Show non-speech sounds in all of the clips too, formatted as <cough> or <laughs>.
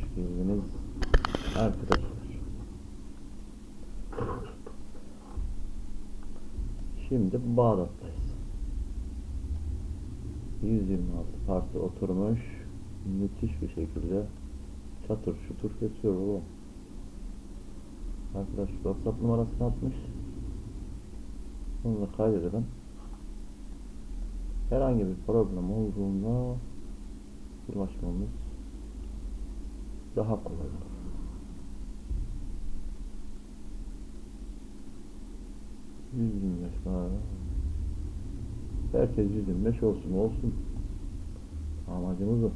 hoş geldiniz arkadaşlar. Şimdi Bağdat'tayız. 126 parti oturmuş. Müthiş bir şekilde çatır çutur kesiyor oğlum. Arkadaş WhatsApp numarasını atmış. Onu da kaydedelim. Herhangi bir problem olduğunda ulaşmamız daha kolay olur. Yüz beş var. Herkes 125 olsun olsun. Amacımız o.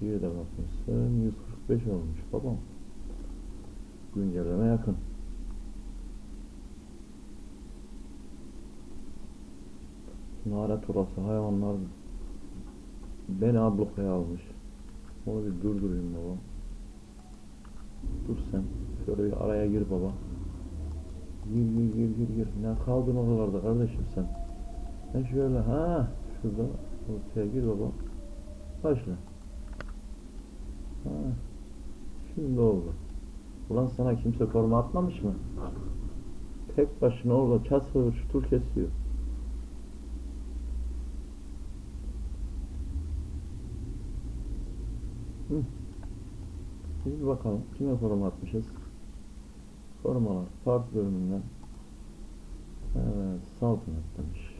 Bir de bakmışsın 145 olmuş babam. Güncelleme yakın. Naret olası hayvanlar beni ablukaya almış. Onu bir durdurayım baba. Dur sen. Şöyle bir araya gir baba. Gir gir gir gir gir. Ne kaldın oralarda kardeşim sen? Sen şöyle ha şurada ortaya gir baba. Başla. Ha. Şimdi oldu. Ulan sana kimse koruma atmamış mı? Tek başına orada çatır çutur kesiyor. Hı. Biz bakalım kime koruma atmışız. Korumalar part bölümünden Evet, saltanat demiş.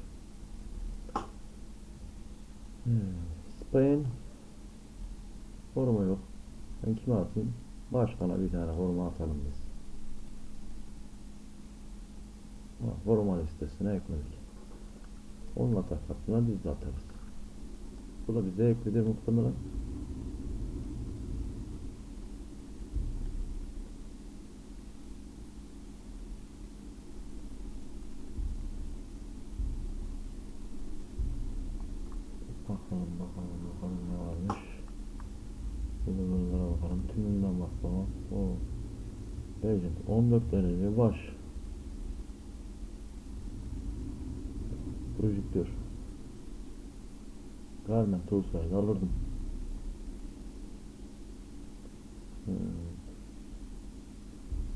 Hmm. Spain koruma yok. Ben kime atayım? Başkana bir tane koruma atalım biz. Ha, Koruma listesine ekledik. Onunla takatına biz de atarız. Bu da bize eklidir muhtemelen. Bakalım bakalım bakalım ne varmış. Bulunurlara bakalım. Tümünden bak baba. O. Legend 14 derece baş. Projektör. Garment Tools'ları alırdım.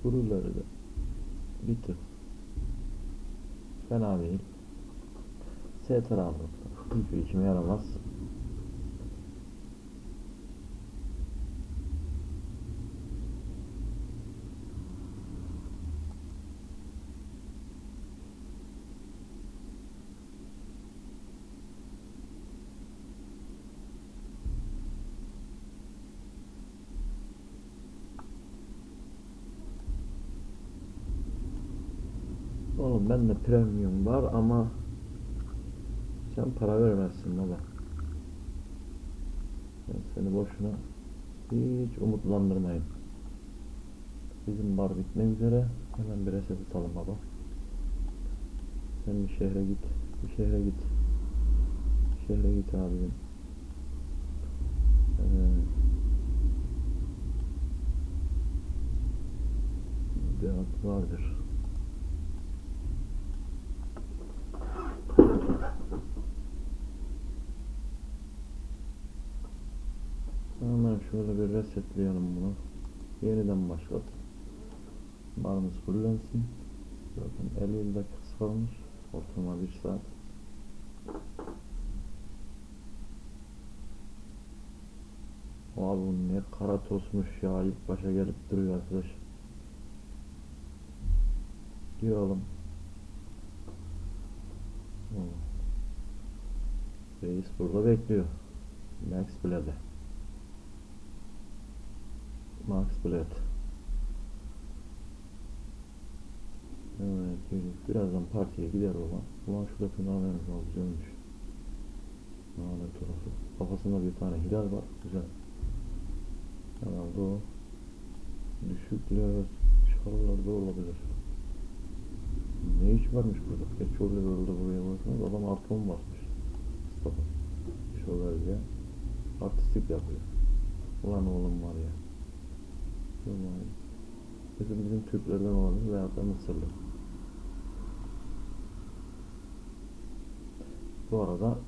Buraları da bir tık fena değil. STR aldım. Hiçbir işime yaramaz. Oğlum ben de premium var ama sen para vermezsin baba. Ben seni boşuna hiç umutlandırmayın. Bizim bar bitmek üzere. Hemen bir reset atalım baba. Sen bir şehre git. Bir şehre git. Bir şehre git abim. Evet. Bir vardır. Hemen şöyle bir resetleyelim bunu. Yeniden başlat. Barımız fullensin. Zaten 50 dakikası kalmış. Ortalama 1 saat. Abi ne kara tosmuş ya ilk başa gelip duruyor arkadaş. Diyorum. Reis burada bekliyor. Max Blade. Max Blade. Evet, yürü. birazdan partiye gider baba. Ulan şurada fenomenimiz var, güzelmiş. Lanet olası. Kafasında bir tane hilal var, güzel. Herhalde o düşükler, çarlarda olabilir. Ne iş varmış burada? Geç orada böyle buraya baksanız adam artı 10 basmış. Mustafa. Şövalye. Artistik yapıyor. Ulan oğlum var ya. Ulan. Bizim bizim Türklerden olabilir veyahut da Mısırlı. Bu arada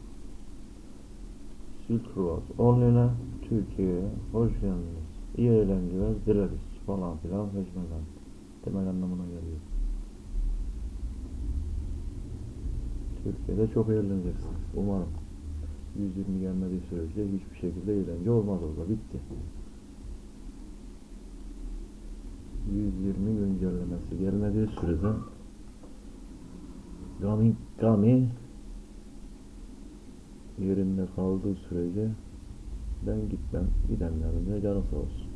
Silk Road. Onluğuna Türkiye'ye hoş geldiniz. İyi eğlenceler dileriz falan filan feşmeden. Temel anlamına geliyor. Türkiye'de çok eğleneceksiniz. Umarım. 120 gelmediği sürece hiçbir şekilde eğlence olmaz orada. Bitti. 120 güncellemesi gelmediği sürede Gami Gami yerinde kaldığı sürece ben gitmem. Gidenlerin de canı sağ olsun.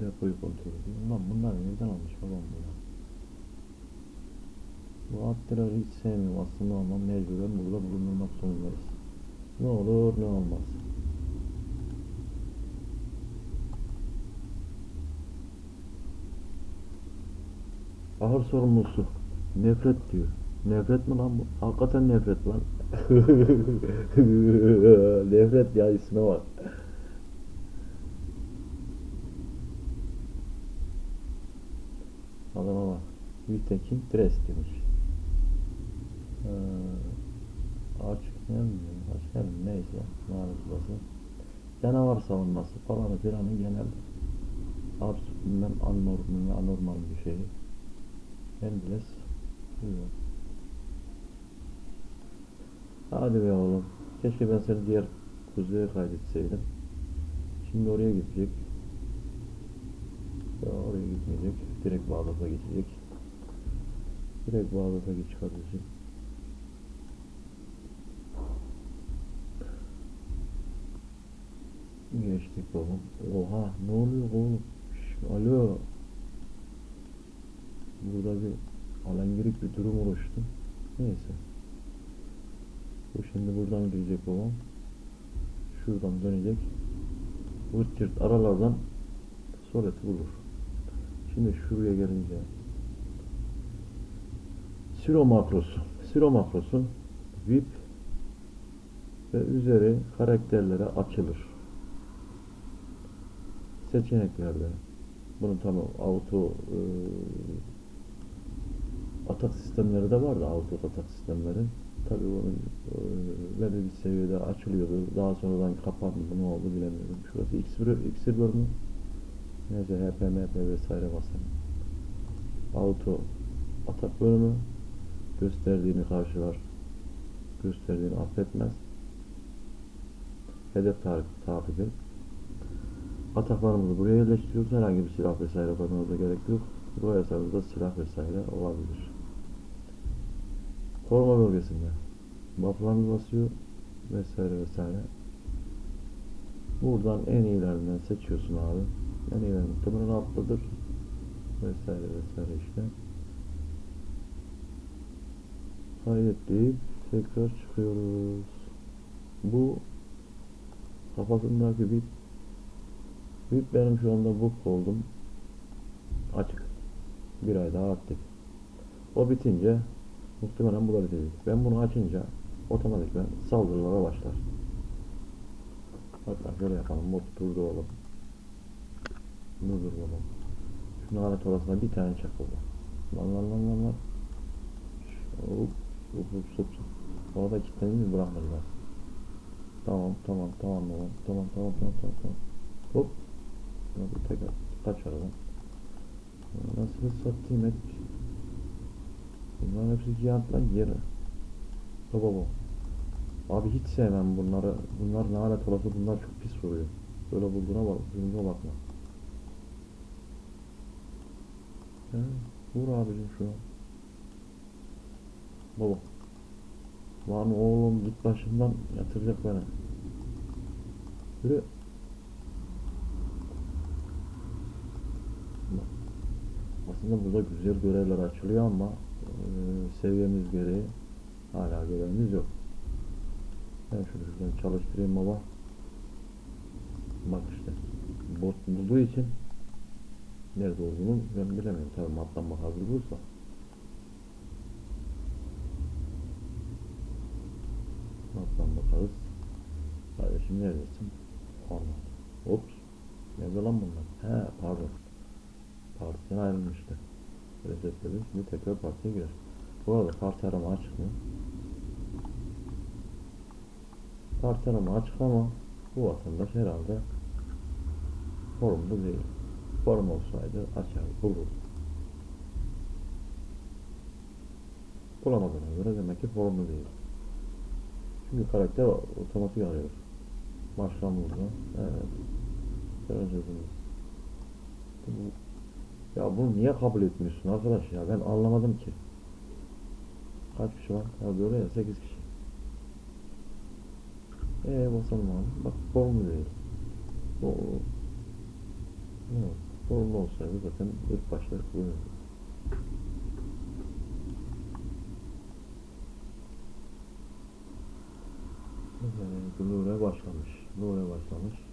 Depoyu kontrol ediyorum. Lan bunlar nereden almış babam bu ya? Bu hiç sevmiyorum aslında ama mecburen burada bulundurmak zorundayız. Ne olur ne olmaz. Ahır sorumlusu. Nefret diyor. Nefret mi lan bu? Hakikaten nefret lan. <laughs> nefret ya isme bak. Adama bak. Gültekin Dres demiş. Ee, açık ne? Açık ne mi? Neyse. Lanet olası. Canavar savunması falan filanın genel absürt anormal, anormal bir şeyi. Endless. Buyur. Hadi be oğlum. Keşke ben seni diğer kuzeye kaydetseydim. Şimdi oraya gidecek. Ya oraya gitmeyecek. Direkt Bağdat'a geçecek. Direkt Bağdat'a geç kardeşim. Geçtik babam. Oha ne oluyor oğlum? Şş, alo. Burada bir alengirik bir durum oluştu. Neyse. Bu şimdi buradan girecek babam. Şuradan dönecek. Vırt cırt aralardan soleti bulur. Şimdi şuraya gelince Siro makrosu. Siro makrosu VIP ve üzeri karakterlere açılır. Seçeneklerde bunun tamam auto e, atak sistemleri de vardı auto atak sistemleri. Tabii onun e, belli bir seviyede açılıyordu. Daha sonradan kapandı. Ne oldu bilemiyorum. Şurası X1, X1 bölümü. Neyse HP, MP vesaire basın. Auto atak bölümü gösterdiğini karşılar. Gösterdiğini affetmez. Hedef takip, takibi. Ataklarımızı buraya yerleştiriyoruz. Herhangi bir silah vesaire koymamıza gerek yok. Koyarsanız silah vesaire olabilir. Koruma bölgesinde. Bufflarımız basıyor vesaire vesaire. Buradan en iyilerinden seçiyorsun abi. En iyiler muhtemelen alttadır. Vesaire vesaire işte. Kaydet deyip tekrar çıkıyoruz. Bu kafasındaki bir Büyüklerim şu anda booked oldum. Açık. Bir ay daha aktif. O bitince muhtemelen bu da. Ben bunu açınca otomatikman saldırılara başlar. Hatta şöyle yapalım. Mod durduralım. Durduralım. Şunu alet odasına bir tane çakalım. Lan lan lan lan lan. Hop hop hop hop. Orada kilitlenir mi bırakmazlar. Tamam tamam tamam tamam tamam tamam tamam tamam. Hop Şuna bir tekrar kaç aradan. Nasıl satayım et. Bunların hepsi giyant lan yere. Baba bu. Abi hiç sevmem bunları. Bunlar ne alet olası bunlar çok pis vuruyor. Böyle bulduğuna bak, bulduğuna bakma. He, vur abicim şuna. Baba. Lan oğlum git başımdan yatıracak beni. Yürü. Aslında burada güzel görevler açılıyor ama e, seviyemiz gereği hala görevimiz yok. Ben şunu şuradan çalıştırayım baba. Bak işte bot bulduğu için nerede olduğunu ben bilemiyorum. Tabii maptan bakabilir bulursa. Maptan bakarız. Kardeşim neredesin? Allah. Ops. Nerede lan bunlar? He pardon. Partiden ayrılmıştı. Resetledim. Şimdi tekrar partiye girer. Bu arada parti arama açık mı? Parti arama açık ama bu vatandaş herhalde forumda değil. Forum olsaydı açar bulur. Bulamadığına göre demek ki formda değil. Çünkü karakter otomatik arıyor. Başkan burada. Evet. Göreceğiz bunu. Ya bunu niye kabul etmiyorsun arkadaş ya? Ben anlamadım ki. Kaç kişi var? Ha böyle ya 8 kişi. Eee basalım abi. Bak formlu değil. O Evet. Formlu olsaydı zaten ilk başta böyle. Evet, Nure başlamış. Nure başlamış.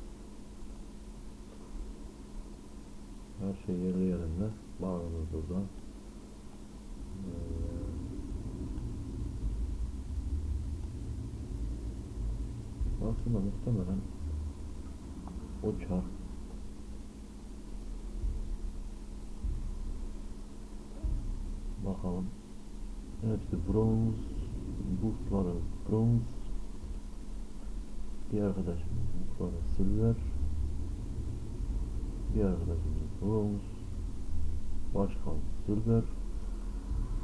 Her şey yerli yerinde. Bağımız burada. Ee, aslında muhtemelen o çar bakalım hepsi bronz burtları bronz bir arkadaşımız burtları silver bir arkadaşımız bronz başkan silver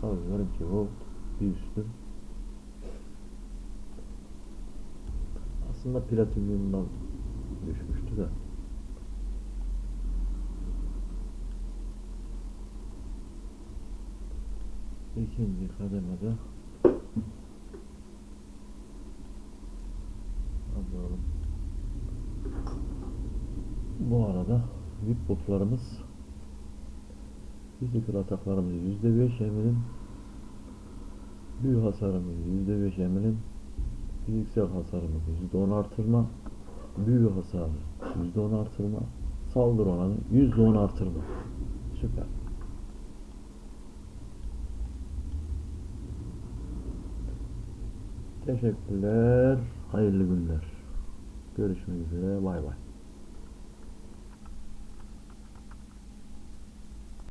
tabii benimki gold bir üstüm aslında platinyumdan düşmüştü de. İkinci kademede. Hadi oğlum bu arada VIP botlarımız physical ataklarımız %5 eminim büyü hasarımız %5 eminim fiziksel hasarımız %10 artırma büyü hasarı %10 artırma saldırı oranı %10 artırma süper Teşekkürler. Hayırlı günler. Görüşmek üzere. Bay bay.